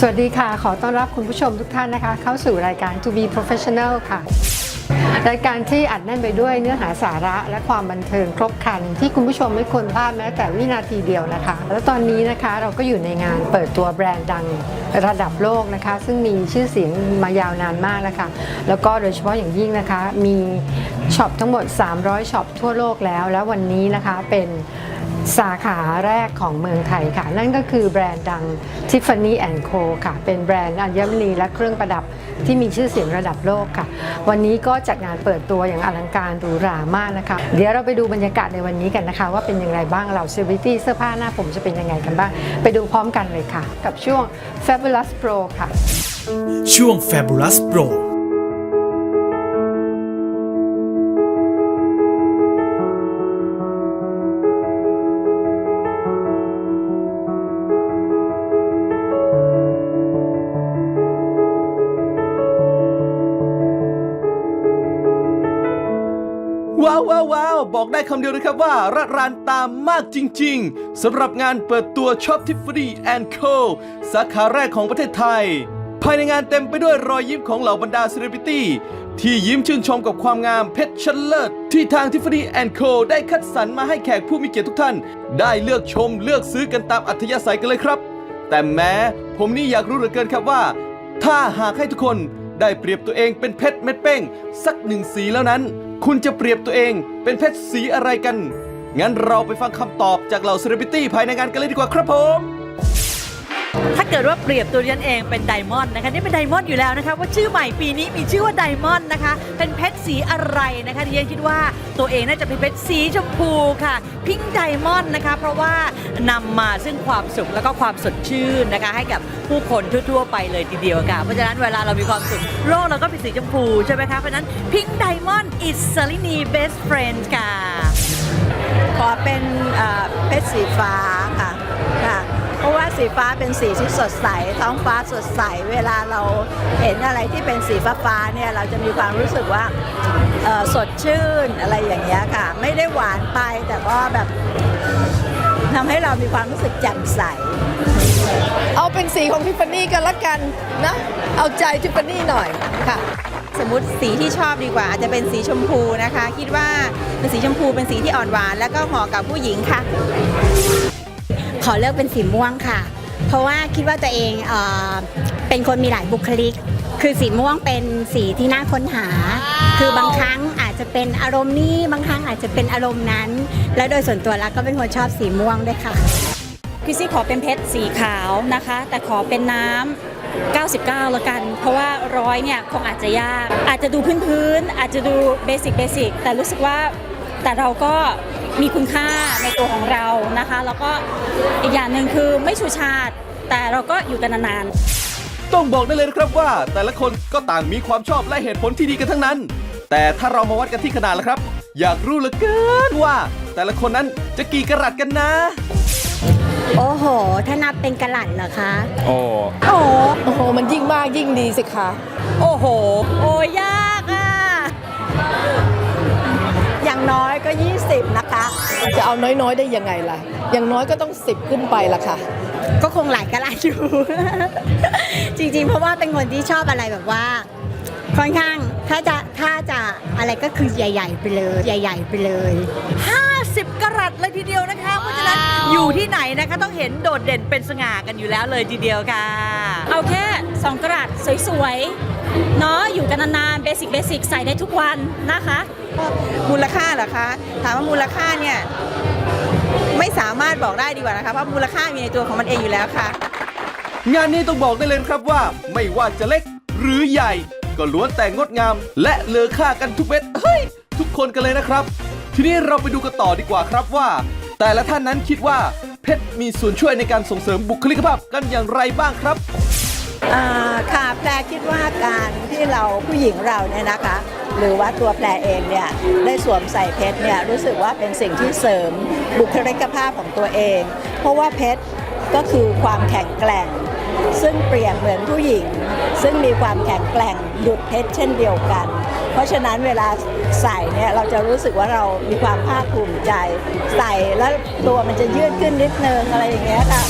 สวัสดีค่ะ ขอต้อนรับคุณผู้ชมทุกท่านนะคะ เข้าสู่รายการ To be professional ค่ะ รายการที่อัดแน่นไปด้วยเนื้อหาสาระและความบันเทิงครบครัน ที่คุณผู้ชมไม่ควรพลาดแม้แต่วินาทีเดียวนะคะ แล้วตอนนี้นะคะเราก็อยู่ในงานเปิดตัวแบรนด์ดังระดับโลกนะคะ ซึ่งมีชื่อเสียงมายาวนานมากแล้วค่ะแล้วก็โดยเฉพาะอย่างยิ่งนะคะ มีช็อปทั้งหมด 300ช็อปทั่วโลกแล้ว แล้ววันนี้นะคะเป็น สาขาแรกของเมืองไทยค่ะ นั่นก็คือแบรนด์ดัง Tiffany Co ค่ะ เป็นแบรนด์อัญมณีและเครื่องประดับที่มีชื่อเสียงระดับโลกค่ะ วันนี้ก็จัดงานเปิดตัวอย่างอลังการหรูหรามากนะคะ เดี๋ยวเราไปดูบรรยากาศในวันนี้กันนะคะ ว่าเป็นอย่างไรบ้างเราเซเลบริตี้เสื้อผ้าหน้าผมจะเป็นยังไงกันบ้าง ไปดูพร้อมกันเลยค่ะ กับช่วง Fabulous Pro ค่ะ ช่วง Fabulous Pro ว้าวว้าวบอกได้คำเดียวนะครับว่าระรานตามมากจริง ๆสำหรับงานเปิดตัวช็อปทิฟฟ y แอนด์โคสาขาแรกของประเทศไทย ภายในงานเต็มไปด้วยรอยยิ้มของเหล่าบรรดาเซเลบริตี้ที่ยิ้มชื่นชมกับความงามเพชรชั้นเลิศ ที่ทางทิฟฟ y แอนด์โคได้คัดสรรมาให้แขกผู้มีเกียรติทุกท่าน ได้เลือกชมเลือกซื้อกันตามอัธยาศัยกันเลยครับ แต่แม้ผมนี่อยากรู้เหลือเกินครับว่า ถ้าหากให้ทุกคนได้เปรียบตัวเองเป็นเพชรเม็ดเป้ง สักหนึ่งสีแล้วนั้น คุณจะเปรียบตัวเองเป็นเพชรสีอะไรกัน งั้นเราไปฟังคำตอบจากเหล่าเซเลบริตี้ภายในงานกันเลยดีกว่าครับผมาเกิดว่าเปรียบตัวฉันเองเป็นไดมอนด์นะคะนี่เป็นไดมอนด์อยู่แล้วนะคะว่าชื่อใหม่ปีนี้มีชื่อว่าไดมอนด์นะคะ เป็นเพชรสีอะไรนะคะดิฉันคิดว่าตัวเองน่าจะเป็นเพชรสีชมพูค่ะพิงไดมอนด์นะคะเพราะว่านำมาซึ่งความสุขแล้วก็ความสดชื่นนะคะ ให้กับผู้คนทั่ว ๆ ไปเลยทีเดียวค่ะเพราะฉะนั้นเวลาเรามีความสุขโลกเราก็เป็นสีชมพูใช่ไหมคะเพราะฉะนั้นพิงไดมอนด์ is Salini best friend ค่ะ ขอเป็นเพชรสีฟ้าค่ะ ราะว่าสีฟ้าเป็นสีที่สดใส ท้องฟ้าสดใส เวลาเราเห็นอะไรที่เป็นสีฟ้าฟ้าๆเนี่ยเราจะมีความรู้สึกว่าเอ่อสดชื่นอะไรอย่างเงี้ยค่ะ ไม่ได้หวานไปแต่ก็แบบทำให้เรามีความรู้สึกแจ่มใส เอาเป็นสีของทิฟฟานี่กันละกันนะ เอาใจทิฟฟานี่หน่อยค่ะสมมติสีที่ชอบดีกว่าอาจจะเป็นสีชมพูนะคะ คิดว่าเป็นสีชมพูเป็นสีที่อ่อนหวาน แล้วก็เหมาะกับผู้หญิงค่ะ ขอเลือกเป็นสีม่วงค่ะ เพราะว่าคิดว่าตัวเองเอ่อเป็นคนมีหลายบุคลิก คือสีม่วงเป็นสีที่น่าค้นหา คือบางครั้งอาจจะเป็นอารมณ์นี้บางครั้งอาจจะเป็นอารมณ์นั้น และโดยส่วนตัวแล้วก็เป็นคนชอบสีม่วงด้วยค่ะพี่ซี่ขอเป็นเพชรสีขาวนะคะ แต่ขอเป็นน้ำ99แล้วกัน เพราะว่าร้อยเนี่ยคงอาจจะยาก อาจจะดูพื้นๆอาจจะดูเบสิกเบสิกแต่รู้สึกว่า แต่เราก็มีคุณค่าในตัวของเรานะคะ แล้วก็อีกอย่างหนึ่งคือไม่ชูชาติ แต่เราก็อยู่กันนานๆ ต้องบอกได้เลยนะครับว่า แต่ละคนก็ต่างมีความชอบและเหตุผลที่ดีกันทั้งนั้น แต่ถ้าเรามาวัดกันที่ขนาดแล้วครับ อยากรู้เหลือเกินว่า แต่ละคนนั้นจะกี่กะรัตกันนะ โอ้โห ถ้านับเป็นกะหลัดเหรอคะโอ้โห มันยิ่งมากยิ่งดีสิคะ โอ้โห โอ้ยาก น้อยก็ 20 นะคะ จะเอาน้อยๆได้ยังไงล่ะ อย่างน้อยก็ต้อง 10 ขึ้นไปละค่ะ ก็คงหลายกะหลัดอยู่ จริงๆ เพราะว่าเป็นคนที่ชอบอะไรแบบว่า ค่อนข้างถ้าจะถ้าจะอะไรก็คือใหญ่ ๆ ไปเลย ใหญ่ ๆ ไปเลย 50 กรัตเลยทีเดียวนะคะเพราะฉะนั้นอยู่ที่ไหนนะคะต้องเห็นโดดเด่นเป็นสง่ากันอยู่แล้วเลยทีเดียวค่ะ เอาแค่ 2 กระดาษสวยๆ เนาะอยู่กันนานๆเบสิกเบสิกใส่ได้ทุกวันนะคะ มูลค่าเหรอล่ะคะถามว่ามูลค่าเนี่ยไม่สามารถบอกได้ดีกว่านะคะเพราะมูลค่ามีในตัวของมันเองอยู่แล้วค่ะ งานนี้ต้องบอกได้เลยนะครับว่า ไม่ว่าจะเล็กหรือใหญ่ ก็ล้วนแต่งดงาม และเลอค่ากันทุกเม็ดเฮ้ย ทุกคนกันเลยนะครับ ทีนี้เราไปดูกันต่อดีกว่าครับว่า แต่ละท่านนั้นคิดว่าเพชรมีส่วนช่วยในการส่งเสริมบุคลิกภาพกันอย่างไรบ้างครับอ่าค่ะแพรคิดว่าการที่เราผู้หญิงเราเนี่ยนะคะ หรือว่าตัวแพรเองเนี่ยได้สวมใส่เพชรเนี่ยรู้สึกว่าเป็นสิ่งที่เสริมบุคลิกภาพของตัวเอง เพราะว่าเพชรก็คือความแข็งแกร่ง ซึ่งเปรียบเหมือนผู้หญิง ซึ่งมีความแข็งแกร่งดุดเพชรเช่นเดียวกัน เพราะฉะนั้นเวลาใส่เนี่ยเราจะรู้สึกว่าเรามีความภาคภูมิใจ ใส่แล้วตัวมันจะยืดขึ้นนิดนึงอะไรอย่างเงี้ยค่ะ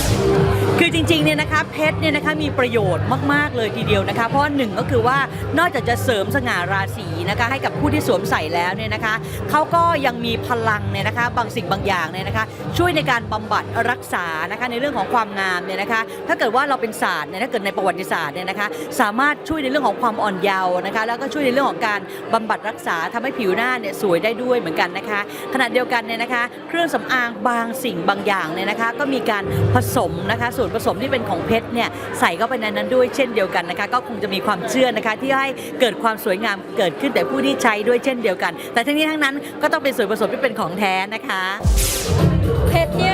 คือจริงๆเนี่ยนะคะเพชรเนี่ยนะคะมีประโยชน์มาก ๆ เลยทีเดียวนะคะ เพราะหนึ่งก็คือว่านอกจากจะเสริมสง่าราศีนะคะให้กับผู้ที่สวมใส่แล้วเนี่ยนะคะเขาก็ยังมีพลังเนี่ยนะคะบางสิ่งบางอย่างเนี่ยนะคะ ช่วยในการบำบัดรักษานะคะในเรื่องของความงามเนี่ยนะคะ ถ้าเกิดว่าเราเป็นศาสตร์เนี่ยถ้าเกิดในประวัติศาสตร์เนี่ยนะคะ สามารถช่วยในเรื่องของความอ่อนเยาว์นะคะ แล้วก็ช่วยในเรื่องของการบำบัดรักษาทำให้ผิวหน้าเนี่ยสวยได้ด้วยเหมือนกันนะคะ ขณะเดียวกันเนี่ยนะคะ เครื่องสำอางบางสิ่งบางอย่างเนี่ยนะคะ ก็มีการผสมนะคะส่วนผสมที่เป็นของเพชรเนี่ยใส่เข้าไปในนั้นด้วยเช่นเดียวกันนะคะ ก็คงจะมีความเชื่อนะคะ ที่ให้เกิดความสวยงามเกิดขึ้นแต่ผู้ที่ใช้ด้วยเช่นเดียวกัน แต่ทั้งนี้ทั้งนั้นก็ต้องเป็นส่วนผสมที่เป็นของแท้นะคะเพชรเนี่ย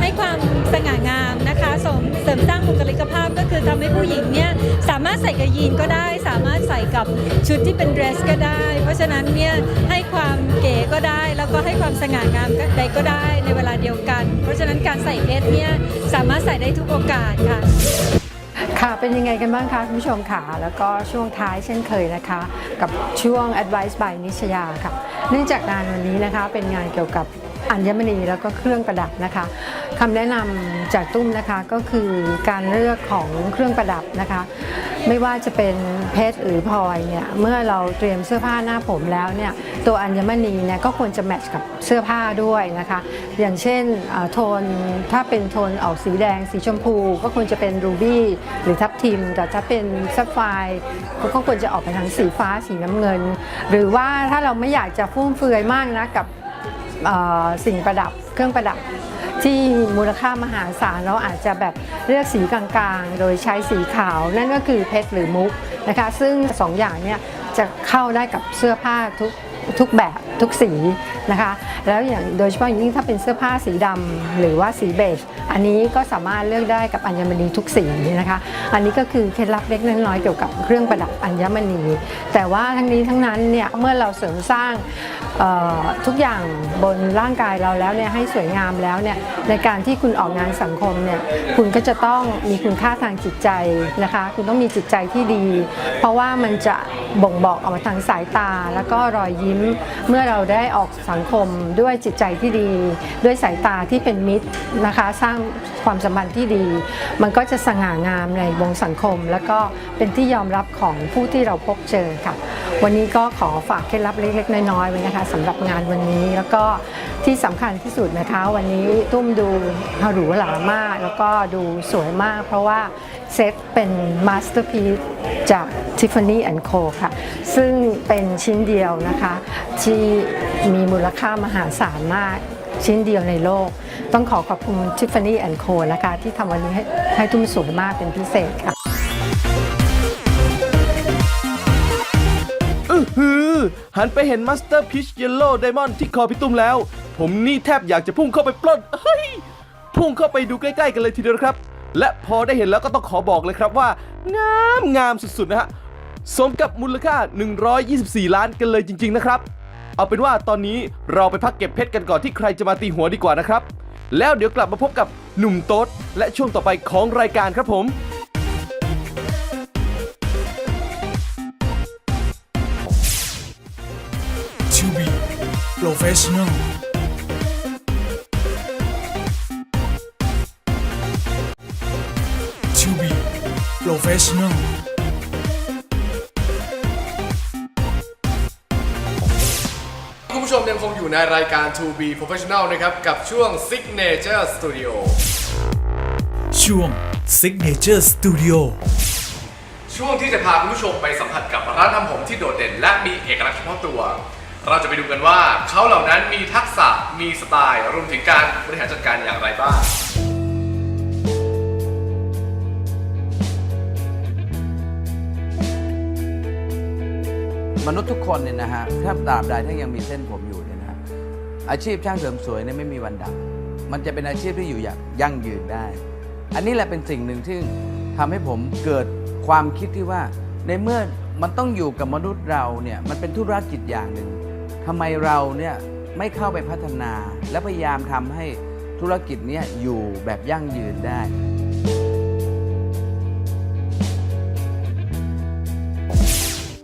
ให้ความสง่างามนะคะเสริมเสริมสร้างบุคลิกภาพก็คือทำให้ผู้หญิงเนี่ยสามารถใส่กับยีนก็ได้ สามารถใส่กับชุดที่เป็นเดรสก็ได้ เพราะฉะนั้นเนี่ยให้ความเก๋ก็ได้ แล้วก็ให้ความสง่างามใดก็ได้ในเวลาเดียวกัน เพราะฉะนั้นการใส่เพชรเนี่ยสามารถใส่ได้ทุกโอกาสค่ะค่ะ เป็นยังไงกันบ้างคะคุณผู้ชมค่ะ แล้วก็ช่วงท้ายเช่นเคยนะคะ กับช่วง Advice by นิชยาค่ะ เนื่องจากงานวันนี้นะคะเป็นงานเกี่ยวกับ อัญมณีแล้วก็เครื่องประดับนะคะคำแนะนำจากตุ้มนะคะก็คือการเลือกของเครื่องประดับนะคะ ไม่ว่าจะเป็นเพชรหรือพลอยเนี่ยเมื่อเราเตรียมเสื้อผ้าหน้าผมแล้วเนี่ยตัวอัญมณีเนี่ยก็ควรจะแมทช์กับเสื้อผ้าด้วยนะคะ อย่างเช่นโทนถ้าเป็นโทนออกสีแดงสีชมพู ก็ควรจะเป็นรูบี้หรือทับทิม แต่ถ้าเป็นซัฟไฟก็ควรจะออกไปทางสีฟ้าสีน้ำเงิน หรือว่าถ้าเราไม่อยากจะฟุ่มเฟือยมากนะกับ สิ่งประดับเครื่องประดับ ที่มูลค่ามหาศาลเราอาจจะแบบเลือกสีกลางๆ โดยใช้สีขาวนั่นก็คือเพชรหรือมุกนะคะ ซึ่งสองอย่างเนี่ยจะเข้าได้กับเสื้อผ้าทุกทุกแบบทุกสีนะคะ แล้วอย่างโดยเฉพาะอย่างยิ่งถ้าเป็นเสื้อผ้าสีดำหรือว่าสีเบจอันนี้ก็สามารถเลือกได้กับอัญมณีทุกสีนะคะ อันนี้ก็คือเคล็ดลับเล็กน้อยๆเกี่ยวกับเครื่องประดับอัญมณี แต่ว่าทั้งนี้ทั้งนั้นเนี่ยเมื่อเราเสริมสร้าง ทุกอย่างบนร่างกายเราแล้วเนี่ยให้สวยงามแล้วเนี่ยในการที่คุณออกงานสังคมเนี่ยคุณก็จะต้องมีคุณค่าทางจิตใจนะคะ คุณต้องมีจิตใจที่ดี เพราะว่ามันจะบ่งบอกออกมาทางสายตา แล้วก็รอยยิ้มเมื่อเราได้ออกสังคมด้วยจิตใจที่ดี ด้วยสายตาที่เป็นมิตรนะคะ สร้างความสัมพันธ์ที่ดี มันก็จะสง่างามในวงสังคม แล้วก็เป็นที่ยอมรับของผู้ที่เราพบเจอค่ะ วันนี้ก็ขอฝากเคล็ดลับเล็กๆน้อยๆไว้นะคะสำหรับงานวันนี้ แล้วก็ที่สำคัญที่สุดนะคะวันนี้ตุ้มดูหรูหรามาก แล้วก็ดูสวยมาก เพราะว่าเซตเป็นมาสเตอร์พีซจาก Tiffany Co ค่ะ ซึ่งเป็นชิ้นเดียวนะคะ ที่มีมูลค่ามหาศาลมากชิ้นเดียวในโลก ต้องขอขอบคุณ Tiffany Co นะคะ ที่ทำวันนี้ให้ให้ตุ้มสวยมากเป็นพิเศษค่ะ หันไปเห็นมาสเตอร์พิชเยลโล่ไดมอนด์ที่คอพี่ตุ้มแล้ว ผมนี่แทบอยากจะพุ่งเข้าไปปล้นเฮ้ยพุ่งเข้าไปดูใกล้ๆกันเลยทีเดียวครับ และพอได้เห็นแล้วก็ต้องขอบอกเลยครับว่า งามงามสุดๆนะฮะสมกับมูลค่า 124 ล้านกันเลยจริง ๆ นะครับ เอาเป็นว่าตอนนี้เราไปพักเก็บเพชรกันก่อนที่ใครจะมาตีหัวดีกว่านะครับ แล้วเดี๋ยวกลับมาพบกับหนุ่มโต๊ดและช่วงต่อไปของรายการครับผม professional To be professional คุณผู้ชมยังคงอยู่ในรายการ To Be Professional นะครับ กับช่วง Signature Studio ช่วง Signature Studio ช่วงที่จะพาคุณผู้ชมไปสัมผัสกับร้านทำผมที่โดดเด่น และมีเอกลักษณ์เฉพาะตัว เราจะไปดูกันว่าเขาเหล่านั้นมีทักษะมีสไตล์ รวมถึงการบริหารจัดการอย่างไรบ้าง มนุษย์ทุกคนเนี่ยนะฮะถ้าตราบใดถ้ายังมีเส้นผมอยู่เนี่ยนะฮะอาชีพช่างเสริมสวยเนี่ยไม่มีวันดับ มันจะเป็นอาชีพที่อยู่อย่างยั่งยืนได้ อันนี้แหละเป็นสิ่งหนึ่งที่ทำให้ผมเกิดความคิดที่ว่าในเมื่อมันต้องอยู่กับมนุษย์เราเนี่ยมันเป็นธุรกิจอย่างหนึ่ง ทำไมเราเนี่ยไม่เข้าไปพัฒนา และพยายามทำให้ธุรกิจเนี้อยู่แบบยั่งยืนได้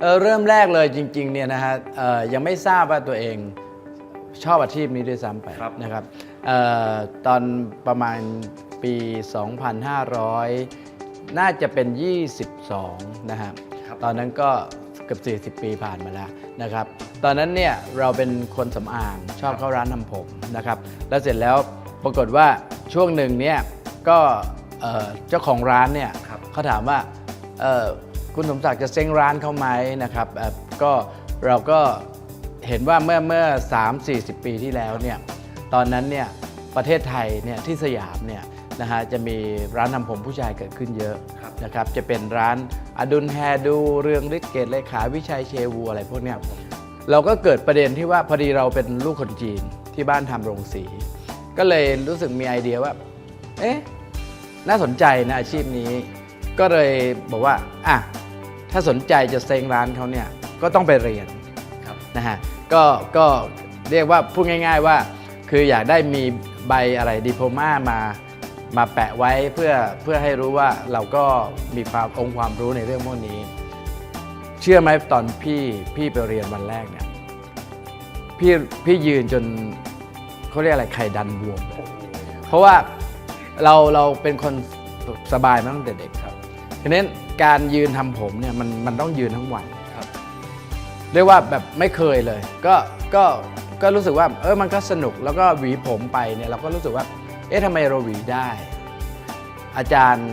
เอ่อเริ่มแรกเลยจริงๆเนี่ยนะฮะเอ่อยังไม่ทราบว่าตัวเองชอบอาชีพนี้ด้วยซ้ำไปนะครับเอ่อตอนประมาณปี 2500 น่าจะเป็น 22 นะฮะตอนนั้นก็ เกือบ40 ปีผ่านมาแล้วนะครับตอนนั้นเนี่ยเราเป็นคนสำอางชอบเข้าร้านทำผมนะครับแล้วเสร็จแล้วปรากฏว่าช่วงหนึ่งเนี่ยก็เอ่อเจ้าของร้านเนี่ยเขาถามว่าเอ่อคุณสมศักดิ์จะเซ้งร้านเขาไหมนะครับเอ่อก็เราก็เห็นว่าเมื่อเมื่อ 3-40 ปีที่แล้วเนี่ยตอนนั้นเนี่ยประเทศไทยเนี่ยที่สยามเนี่ย นะฮะจะมีร้านทำผมผู้ชายเกิดขึ้นเยอะนะครับจะเป็นร้านอดุลแฮดูเรืองฤทธิ์เกตเลขาวิชัยเชวูอะไรพวกเนี้ยเราก็เกิดประเด็นที่ว่าพอดีเราเป็นลูกคนจีนที่บ้านทำโรงสี ก็เลยรู้สึกมีไอเดียว่า เอ๊ะน่าสนใจนะอาชีพนี้ ก็เลยบอกว่าอะถ้าสนใจจะเซ็งร้านเขาเนี่ยก็ต้องไปเรียนนะฮะก็ก็เรียกว่าพูดง่าย ๆว่า คืออยากได้มีใบอะไรดิโพมามา มาแปะไว้เพื่อเพื่อให้รู้ว่าเราก็มีความองค์ความรู้ในเรื่องพวกนี้ เชื่อไหมตอนพี่พี่ไปเรียนวันแรกเนี่ยพี่พี่ยืนจนเขาเรียกอะไรไข่ดันบวมเลยเพราะว่าเราเราเป็นคนสบายมาตั้งแต่เด็กครับทีนี้การยืนทำผมเนี่ยมันมันต้องยืนทั้งวันครับเรียกว่าแบบไม่เคยเลย ก็ก็ก็รู้สึกว่าเออมันก็สนุกแล้วก็หวีผมไปเนี่ยเราก็รู้สึกว่า เอ๊ะทำไมเราหวีได้ อาจารย์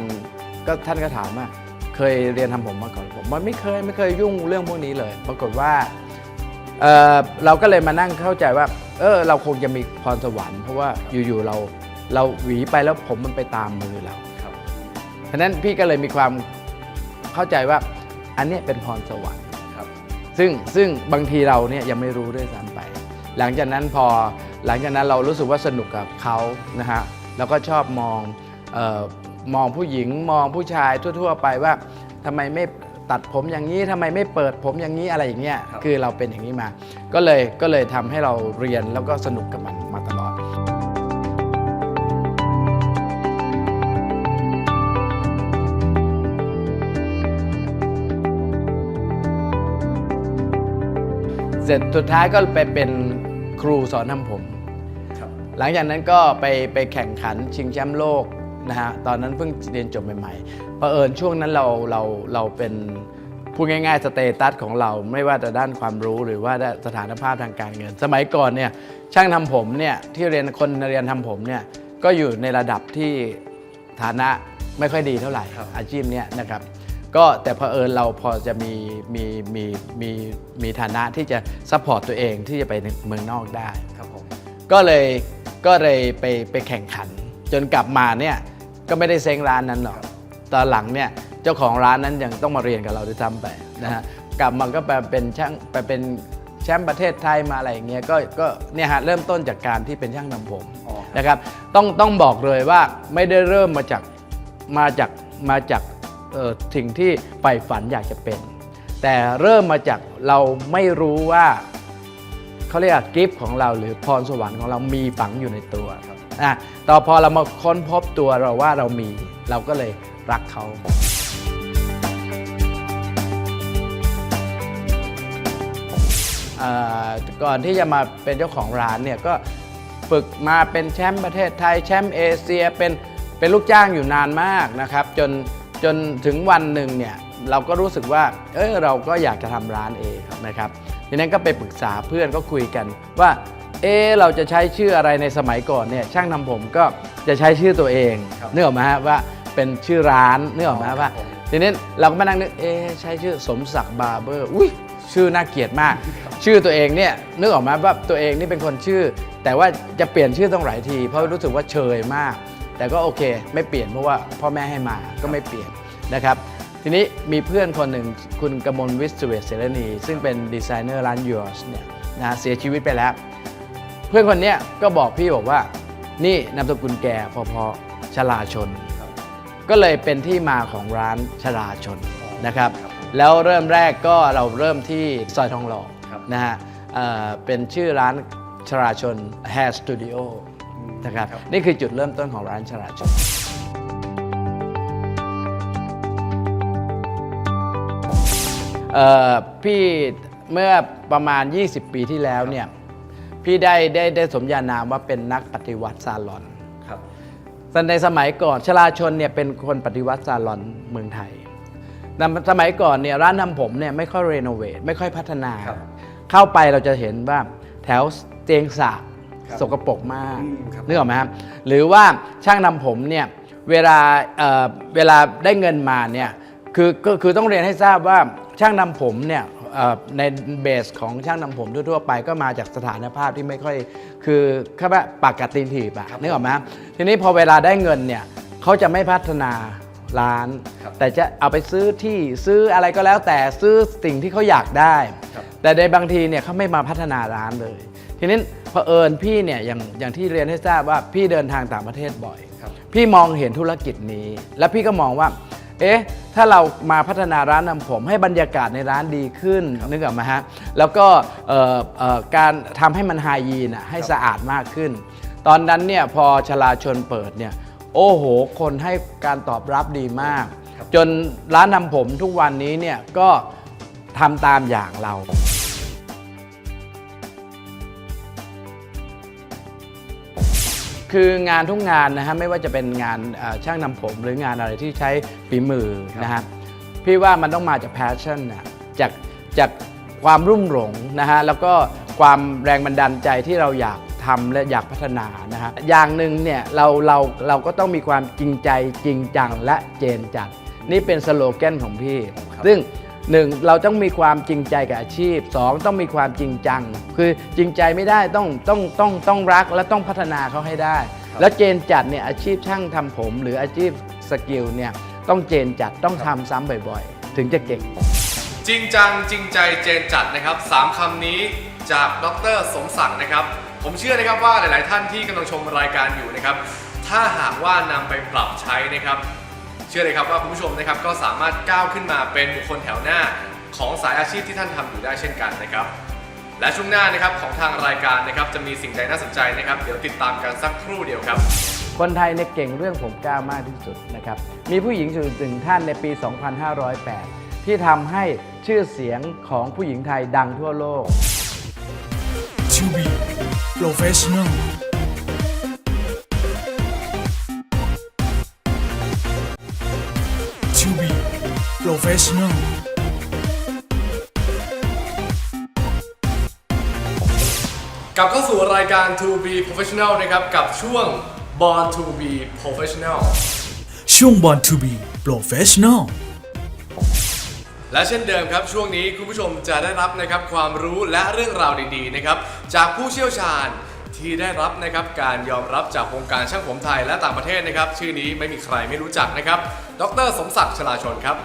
ก็ท่านก็ถามว่าเคยเรียนทำผมมาก่อนผมว่าไม่เคยไม่เคยยุ่งเรื่องพวกนี้เลย ปรากฏว่าเอ่อเราก็เลยมานั่งเข้าใจว่า เออเราคงจะมีพรสวรรค์เพราะว่าอยู่ๆเราเราหวีไปแล้วผมมันไปตามมือเราครับฉะนั้นพี่ก็เลยมีความเข้าใจว่าอันเนี้ยเป็นพรสวรรค์ครับ ซึ่งซึ่งบางทีเราเนี่ยยังไม่รู้ด้วยซ้ำไป หลังจากนั้นพอ หลังจากนั้นเรารู้สึกว่าสนุกกับเขานะฮะแล้วก็ชอบมองเออมองผู้หญิงมองผู้ชายทั่ว ๆ ไปว่าทำไมไม่ตัดผมอย่างนี้ทำไมไม่เปิดผมอย่างนี้อะไรอย่างเงี้ยคือเราเป็นอย่างนี้มา ก็เลยก็เลยทำให้เราเรียนแล้วก็สนุกกับมันมาตลอดเสร็จสุดท้ายก็ไปเป็นครูสอนทำผม หลังจากนั้นก็ไปไปแข่งขันชิงแชมป์โลกนะฮะตอนนั้นเพิ่งเรียนจบใหม่ๆเผอิญช่วงนั้นเราเราเราเป็นพูดง่ายๆสเตตัสของเราไม่ว่าจะด้านความรู้หรือว่าด้านสถานภาพทางการเงิน สมัยก่อนเนี่ยช่างทำผมเนี่ยที่เรียนคนเรียนทำผมเนี่ยก็อยู่ในระดับที่ฐานะไม่ค่อยดีเท่าไหร่อาชีพเนี้ยนะครับก็แต่เผอิญเราพอจะมีมีมีมีมีฐานะที่จะซัพพอร์ตตัวเองที่จะไปเมืองนอกได้ครับผมก็เลย ก็เลยไปไปแข่งขัน จนกลับมาเนี่ยก็ไม่ได้เซ้งร้านนั้นหรอกตอนหลังเนี่ยเจ้าของร้านนั้นยังต้องมาเรียนกับเราด้วยซ้ำไปนะฮะกลับมาก็ไปเป็นช่างไปเป็นแชมป์ประเทศไทยมาอะไรอย่างเงี้ยก็ก็เนี่ยฮะเริ่มต้นจากการที่เป็นช่างทำผมนะครับต้องต้องบอกเลยว่าไม่ได้เริ่มมาจากมาจากมาจากเอ่อสิ่งที่ใฝ่ฝันอยากจะเป็น แต่เริ่มมาจากเราไม่รู้ว่า เขาเรียกกิฟต์ของเราหรือพรสวรรค์ของเรามีฝังอยู่ในตัวครับอะต่อพอเรามาค้นพบตัวเราว่าเรามีเราก็เลยรักเขาอ่อก่อนที่จะมาเป็นเจ้าของร้านเนี่ยก็ฝึกมาเป็นแชมป์ประเทศไทยแชมป์เอเชียเป็นเป็นลูกจ้างอยู่นานมากนะครับ จนจนถึงวันหนึ่งเนี่ยเราก็รู้สึกว่า เออเราก็อยากจะทำร้านเองนะครับ ทีนั้นก็ไปปรึกษาเพื่อนก็คุยกันว่า เออเราจะใช้ชื่ออะไรในสมัยก่อนเนี่ยช่างทำผมก็จะใช้ชื่อตัวเองเนื่อออกมาฮะว่าเป็นชื่อร้านเนื่อออกมาว่าทีนี้เราก็มานั่งนึกเอะใช้ชื่อสมศักดิ์บาร์เบอร์อุ้ยชื่อน่าเกลียดมาก ชื่อตัวเองเนี่ยนึกออกไหมาว่าตัวเองนี่เป็นคนชื่อ แต่ว่าจะเปลี่ยนชื่อต้องหลายที เพราะรู้สึกว่าเชยมาก แต่ก็โอเค ไม่เปลี่ยนเพราะว่าพ่อแม่ให้มาก็ไม่เปลี่ยนนะครับ ทีนี้มีเพื่อนคนหนึ่งคุณกมลวิศเวศเสรณีซึ่งเป็นดีไซเนอร์ร้านยูสเนี่ยนะเสียชีวิตไปแล้ว เพื่อนคนเนี้ยก็บอกพี่บอกว่า นี่นามสกุลแกพอพอชลาชน ก็เลยเป็นที่มาของร้านชลาชนนะครับ แล้วเริ่มแรกก็เราเริ่มที่ซอยทองหล่อนะฮะเอ่อเป็นชื่อร้านชลาชน Hair Studio นะครับนี่คือจุดเริ่มต้นของร้านชลาชน เอ่อพี่เมื่อประมาณ 20 ปีที่แล้วเนี่ยพี่ได้ได้ได้สมญานามว่าเป็นนักปฏิวัติซาลอนครับแต่ในสมัยก่อนชลาชนเนี่ยเป็นคนปฏิวัติซาลอนเมืองไทยแต่สมัยก่อนเนี่ยร้านทำผมเนี่ยไม่ค่อยรีโนเวทไม่ค่อยพัฒนา เข้าไปเราจะเห็นว่าแถวเตียงสากสกปรกมากนึกออกไหมครับหรือว่าช่างทำผมเนี่ยเวลาเอ่อเวลาได้เงินมาเนี่ยคือก็คือต้องเรียนให้ทราบว่า ช่างทำผมเนี่ยเอ่อในเบสของช่างทำผมทั่วๆไปก็มาจากสถานภาพที่ไม่ค่อย คือแค่ว่าปากกัดตีนถีบอะนึกออกไหมครับทีนี้พอเวลาได้เงินเนี่ยเขาจะไม่พัฒนาร้าน แต่จะเอาไปซื้อที่ซื้ออะไรก็แล้วแต่ซื้อสิ่งที่เขาอยากได้ แต่ในบางทีเนี่ยเขาไม่มาพัฒนาร้านเลย ทีนี้เผอิญพี่เนี่ยอย่างอย่างที่เรียนให้ทราบว่าพี่เดินทางต่างประเทศบ่อย พี่มองเห็นธุรกิจนี้ แล้วพี่ก็มองว่า เอ๊ะ ถ้าเรามาพัฒนาร้านนำผมให้บรรยากาศในร้านดีขึ้นนึกออกไหมฮะ แล้วก็เอ่อเอ่อการทำให้มันไฮยีนอะให้สะอาดมากขึ้น ตอนนั้นเนี่ยพอชลาชนเปิดเนี่ยโอ้โห คนให้การตอบรับดีมาก จนร้านนำผมทุกวันนี้เนี่ยก็ทำตามอย่างเรา คืองานทุกงานนะฮะไม่ว่าจะเป็นงานเอ่อช่างนำผม หรืองานอะไรที่ใช้ฝีมือนะฮะพี่ว่ามันต้องมาจาก passion นะจากจากความรุ่มหลงนะฮะแล้วก็ความแรงบันดาลใจที่เราอยากทำและอยากพัฒนานะฮะอย่างหนึ่งเนี่ยเราเราเราก็ต้องมีความจริงใจจริงจังและเจนจัด นี่เป็นสโลแกนของพี่ ซึ่ง หนึ่งเราต้องมีความจริงใจกับอาชีพสองต้องมีความจริงจัง คือจริงใจไม่ได้ต้องต้องต้องต้องรักและต้องพัฒนาเขาให้ได้ แล้วเจนจัดเนี่ยอาชีพช่างทำผม หรืออาชีพสกิลเนี่ยต้องเจนจัดต้องทำซ้ำบ่อยๆ ถึงจะเก่ง จริงจังจริงใจเจนจัดนะครับสามคำนี้จากดรสมศักดิ์นะครับ ผมเชื่อนะครับว่าหลาย ๆ ท่านที่กำลังชมรายการอยู่นะครับ ถ้าหากว่านำไปปรับใช้นะครับเชื่อเลยครับว่าคุณผู้ชมนะครับก็สามารถก้าวขึ้นมาเป็นบุคคลแถวหน้าของสายอาชีพที่ท่านทำอยู่ได้เช่นกันนะครับ และช่วงหน้านะครับของทางรายการนะครับจะมีสิ่งใดน่าสนใจนะครับ เดี๋ยวติดตามกันสักครู่เดียวครับ คนไทยเนี่ยเก่งเรื่องผมกล้ามากที่สุดนะครับมีผู้หญิงถึงถึงท่านในปี 2508 ที่ทำให้ชื่อเสียงของผู้หญิงไทยดังทั่วโลก To be professional professional กลับเข้าสู่รายการ To Be Professional นะครับ กับช่วง Born to Be Professional ช่วง Born to be professional และเช่นเดิมครับช่วงนี้คุณผู้ชมจะได้รับนะครับความรู้และเรื่องราวดีๆนะครับจากผู้เชี่ยวชาญ ที่ได้รับนะครับการยอมรับจากวงการช่างผมไทยและต่างประเทศนะครับ ชื่อนี้ไม่มีใครไม่รู้จักนะครับ ดรสมศักดิ์ชลาชนครับ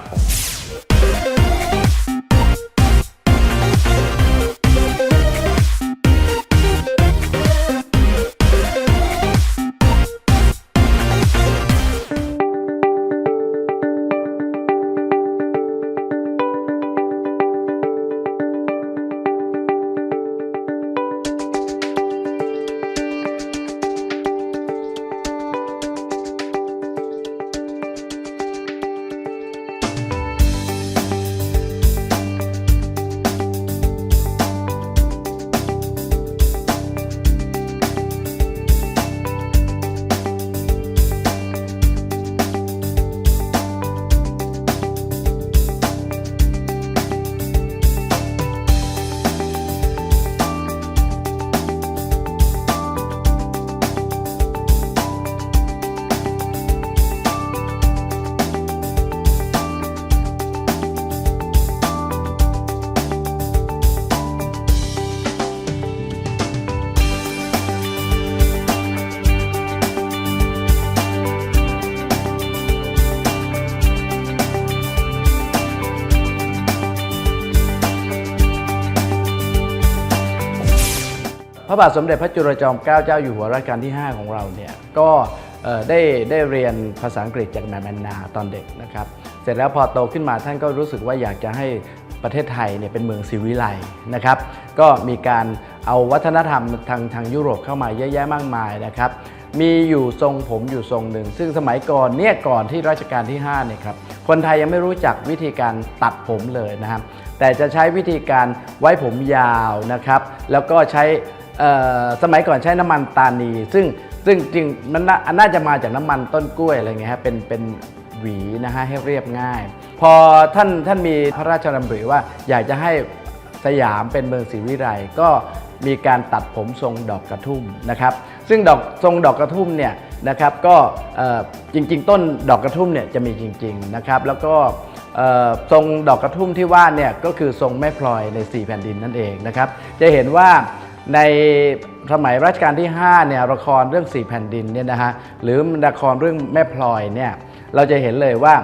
พระบาทสมเด็จพระจุลจอมเกล้าเจ้าอยู่หัวรัชกาลที่ 5 ของเราเนี่ยก็ได้ได้เรียนภาษาอังกฤษจากแมมแมนนาตอนเด็กนะครับ เสร็จแล้วพอโตขึ้นมาท่านก็รู้สึกว่าอยากจะให้ประเทศไทยเนี่ยเป็นเมืองศิวิไลนะครับ ก็มีการเอาวัฒนธรรมทางทางยุโรปเข้ามาเยอะแยะมากมายนะครับ มีอยู่ทรงผมอยู่ทรงหนึ่ง ซึ่งสมัยก่อนเนี่ยก่อนที่รัชกาลที่5เนี่ยครับคนไทยยังไม่รู้จักวิธีการตัดผมเลยนะครับแต่จะใช้วิธีการไว้ผมยาวนะครับ แล้วก็ใช้ สมัยก่อนใช้น้ำมันตานี ซึ่งซึ่งจริงมันน่าจะมาจากน้ำมันต้นกล้วยอะไรเงี้ยฮะเป็นเป็นหวีนะฮะให้เรียบง่าย พอท่านท่านมีพระราชดำริว่าอยากจะให้สยามเป็นเมืองศรีวิไลก็มีการตัดผมทรงดอกกระทุ่มนะครับ ซึ่งดอกทรงดอกกระทุ่มเนี่ยนะครับก็จริง ๆ ต้นดอกกระทุ่มเนี่ยจะมีจริงๆนะครับแล้วก็ทรงดอกกระทุ่มที่ว่าเนี่ยก็คือทรงแม่พลอยในสี่แผ่นดินนั่นเองนะครับจะเห็นว่า ในสมัยรัชกาลที่5เนี่ยละครเรื่องสี่แผ่นดินเนี่ยนะฮะหรือละครเรื่องแม่พลอยเนี่ยเราจะเห็นเลยว่า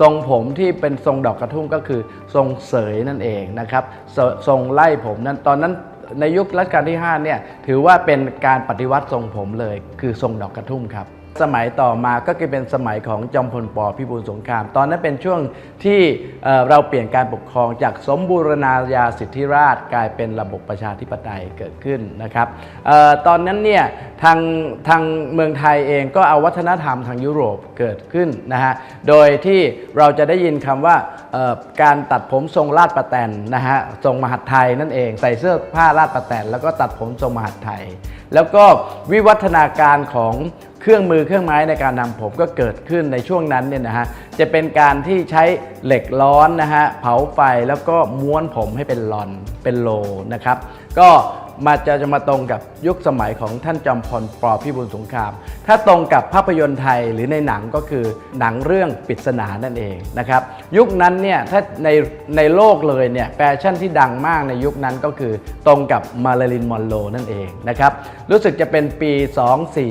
ทรงผมที่เป็นทรงดอกกระทุ่มก็คือทรงเสยนั่นเองนะครับทรทรงไล่ผมนั้นตอนนั้นในยุครัชกาลที่5เนี่ยถือว่าเป็นการปฏิวัติทรงผมเลย คือทรงดอกกระทุ่มครับ สมัยต่อมาก็คือเป็นสมัยของจอมพลปพิบูลสงคราม ตอนนั้นเป็นช่วงที่เราเปลี่ยนการปกครองจากสมบูรณาญาสิทธิราชกลายเป็นระบบประชาธิปไตยเกิดขึ้นนะครับออตอนนั้นเนี่ยทางทางเมืองไทยเองก็เอาวัฒนธรรมทางยุโรปเกิดขึ้นนะฮะโดยที่เราจะได้ยินคำว่าการตัดผมทรงลาดประแตนนะฮะทรงมหัดไทยนั่นเองใส่เสื้อผ้าลาดประแตนแล้วก็ตัดผมทรงมหัดไทย แล้วก็วิวัฒนาการของ เครื่องมือเครื่องไม้ในการนำผมก็เกิดขึ้นในช่วงนั้นเนี่ยนะฮะจะเป็นการที่ใช้เหล็กร้อนนะฮะเผาไฟแล้วก็ม้วนผมให้เป็นลอนเป็นโลนะครับ ก็ มาจะจะมาตรงกับยุคสมัยของท่านจอมพลปพิบูลสงคราม ถ้าตรงกับภาพยนตร์ไทยหรือในหนังก็คือหนังเรื่องปริศนานั่นเองนะครับยุคนั้นเนี่ยถ้าในในโลกเลยเนี่ยแฟชั่นที่ดังมากในยุคนั้นก็คือตรงกับมาริลินมอนโรนั่นเองนะครับรู้สึกจะเป็นปี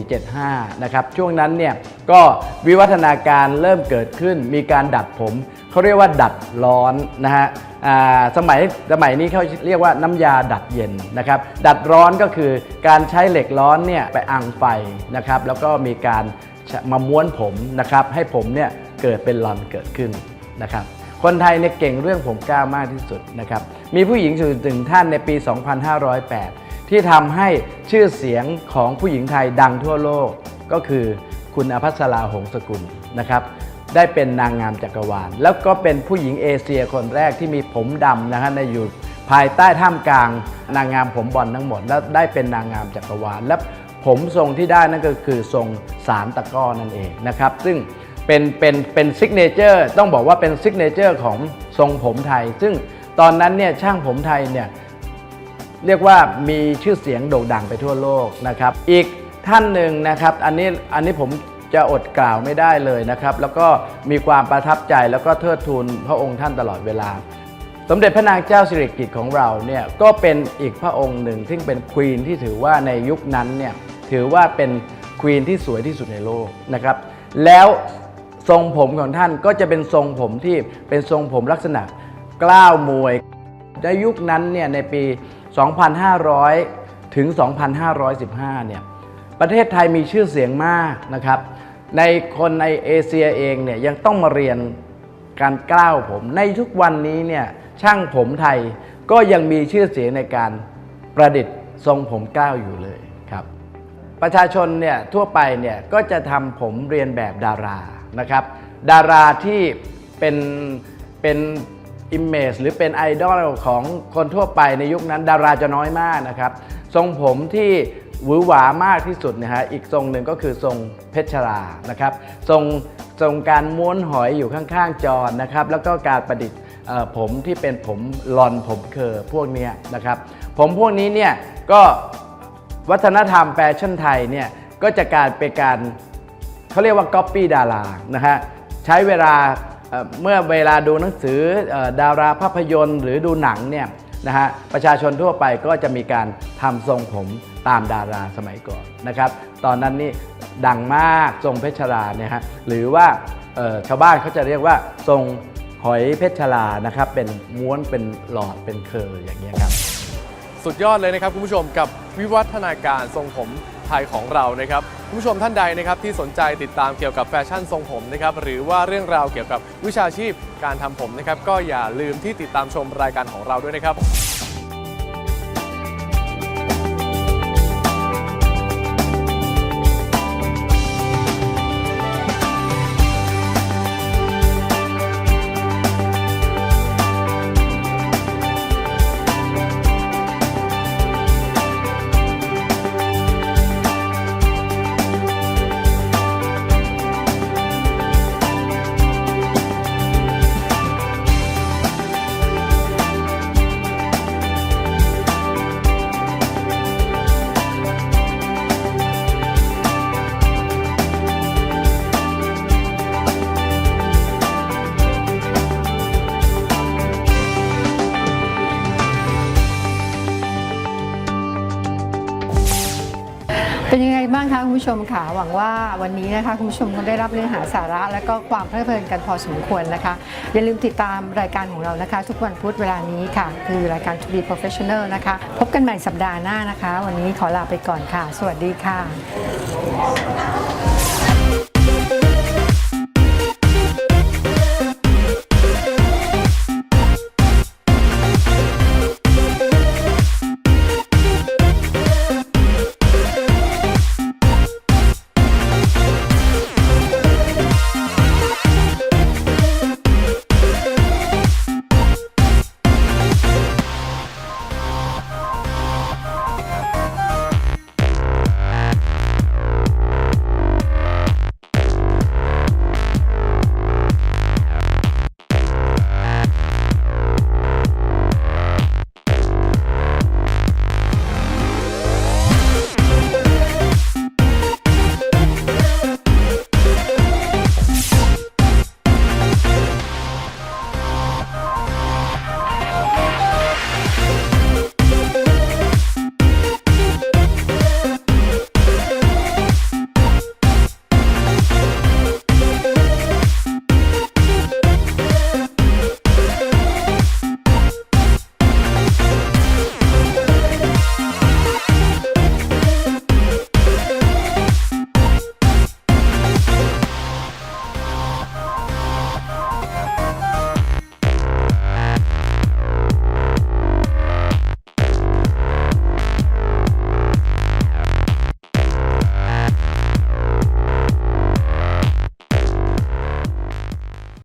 2475นะครับช่วงนั้นเนี่ยก็วิวัฒนาการเริ่มเกิดขึ้นมีการดัดผมเขาเรียกว่าดัดร้อนนะฮะ สมัยสมัยนี้เขาเรียกว่าน้ำยาดัดเย็นนะครับ ดัดร้อนก็คือการใช้เหล็กร้อนเนี่ยไปอังไฟนะครับ แล้วก็มีการมาม้วนผมนะครับ ให้ผมเนี่ยเกิดเป็นลอนเกิดขึ้นนะครับ คนไทยเนี่ยเก่งเรื่องผมก้าวมากที่สุดนะครับ มีผู้หญิงอยู่ถึงท่านในปี 2508 ที่ทำให้ชื่อเสียงของผู้หญิงไทยดังทั่วโลกก็คือคุณอภัสราหงสกุลนะครับ ได้เป็นนางงามจักรวาล แล้วก็เป็นผู้หญิงเอเชียคนแรกที่มีผมดำนะฮะในอยู่ภายใต้ท่ามกลางนางงามผมบอลทั้งหมด แล้วได้เป็นนางงามจักรวาล และผมทรงที่ได้นั่นก็คือทรงสารตะก้อนั่นเองนะครับ ซึ่งเป็นเป็นเป็นซิกเนเจอร์ต้องบอกว่าเป็นซิกเนเจอร์ของทรงผมไทย ซึ่งตอนนั้นเนี่ยช่างผมไทยเนี่ยเรียกว่ามีชื่อเสียงโด่งดังไปทั่วโลกนะครับ อีกท่านหนึ่งนะครับ อันนี้อันนี้ผม จะอดกล่าวไม่ได้เลยนะครับ แล้วก็มีความประทับใจแล้วก็เทิดทูนพระองค์ท่านตลอดเวลา สมเด็จพระนางเจ้าสิริกิติ์ของเราเนี่ยก็เป็นอีกพระองค์หนึ่ง ซึ่งเป็นควีนที่ถือว่าในยุคนั้นเนี่ยถือว่าเป็นควีนที่สวยที่สุดในโลกนะครับ แล้วทรงผมของท่านก็จะเป็นทรงผมที่เป็นทรงผมลักษณะกล้าวมวยในยุคนั้นเนี่ยในปี 2,500 ถึง 2,515 เนี่ยประเทศไทยมีชื่อเสียงมากนะครับ ในคนในเอเชียเองเนี่ยยังต้องมาเรียนการกล้าวผม ในทุกวันนี้เนี่ยช่างผมไทยก็ยังมีชื่อเสียงในการประดิษฐ์ทรงผมกล้าวอยู่เลยครับ ประชาชนเนี่ยทั่วไปเนี่ยก็จะทำผมเรียนแบบดารานะครับ ดาราที่เป็นเป็นอิมเมจหรือเป็นไอดอลของคนทั่วไปในยุคนั้นดาราจะน้อยมากนะครับ ทรงผมที่ หวือหวามากที่สุดนะฮะอีกทรงหนึ่งก็คือทรงเพชรานะครับทรงทรงการม้วนหอยอยู่ข้างๆจอนะครับแล้วก็การประดิษฐ์ผมที่เป็นผมลอนผมเคอร์พวกนี้นะครับผมพวกนี้เนี่ยก็วัฒนธรรมแฟชั่นไทยเนี่ยก็จะการเป็นการเขาเรียกว่าก๊อปปี้ดารานะฮะใช้เวลาเมื่อเวลาดูหนังสืออดาราภาพยนตร์ หรือดูหนังเนี่ยนะฮะประชาชนทั่วไปก็จะมีการทำทรงผม ตามดาราสมัยก่อนนะครับ ตอนนั้นนี่ดังมากทรงเพชรราเนี่ยฮะหรือว่าชาวบ้านเขาจะเรียกว่าทรงหอยเพชรรานะครับเป็นม้วนเป็นหลอดเป็นเคอร์อย่างเงี้ยครับ สุดยอดเลยนะครับคุณผู้ชมกับวิวัฒนาการทรงผมไทยของเรานะครับคุณผู้ชมท่านใดนะครับที่สนใจติดตามเกี่ยวกับแฟชั่นทรงผมนะครับหรือว่าเรื่องราวเกี่ยวกับวิชาชีพการทำผมนะครับก็อย่าลืมที่ติดตามชมรายการของเราด้วยนะครับ วันนี้นะคะคุณผู้ชมก็ได้รับเนื้อหาสาระ และก็ความเพลิดเพลินกันพอสมควรนะคะ อย่าลืมติดตามรายการของเรานะคะ ทุกวันพุธเวลานี้ค่ะ คือรายการ To Be Professional นะคะ พบกันใหม่สัปดาห์หน้านะคะ วันนี้ขอลาไปก่อนค่ะ สวัสดีค่ะ